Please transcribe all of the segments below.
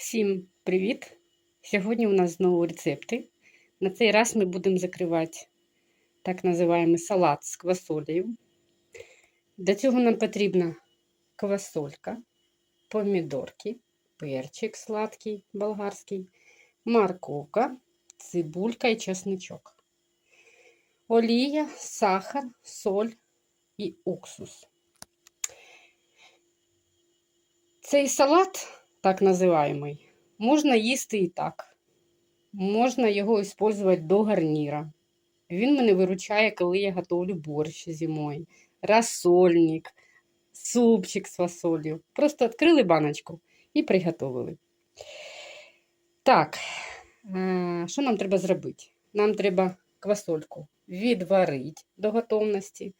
Всім привіт! Сьогодні у нас знову рецепти. На цей раз ми будемо закривати так називаємо салат з квасолею. Для цього нам потрібна квасолька, помідорки, перчик сладкий болгарський, морковка, цибулька і чесничок, олія, сахар, соль і уксус. Цей салат так називаємий, можна їсти і так. Можна його використовувати до гарніра. Він мене виручає, коли я готовлю борщ зимою, розсольник, супчик з фасолью. Просто відкрили баночку і приготовили. Так, е, що нам треба зробити? Нам треба квасольку відварити до готовності.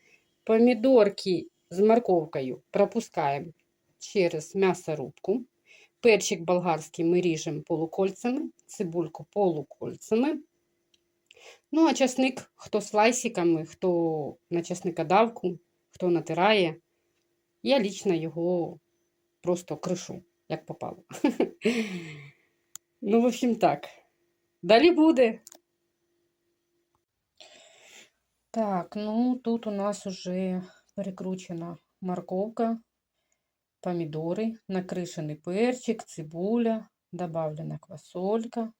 Помідорки з морковкою пропускаємо через м'ясорубку. Перчик болгарський ми ріжемо полукольцями, цибульку полукольцями. Ну, а часник, хто слайсиками, хто на часникодавку, хто натирає. Я лічно його просто кришу, як попало. Ну, в общем, так. Далі буде. Так, ну тут у нас уже перекручена морковка, помидоры, накришений перчик, цибуля, добавлена квасолька,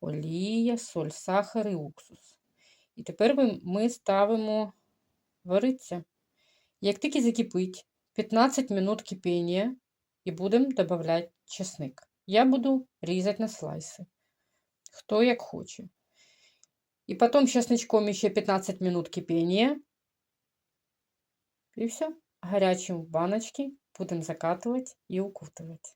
олія, соль, сахар і уксус. І тепер ми, ставимо варитися. Як тільки закипить, 15 минут кипіння і будемо додавати чесник. Я буду різати на слайси, хто як хоче. І потім чесничком ще 15 минут кипіння. І все. Гарячим в баночки будемо закатывать и укутувати.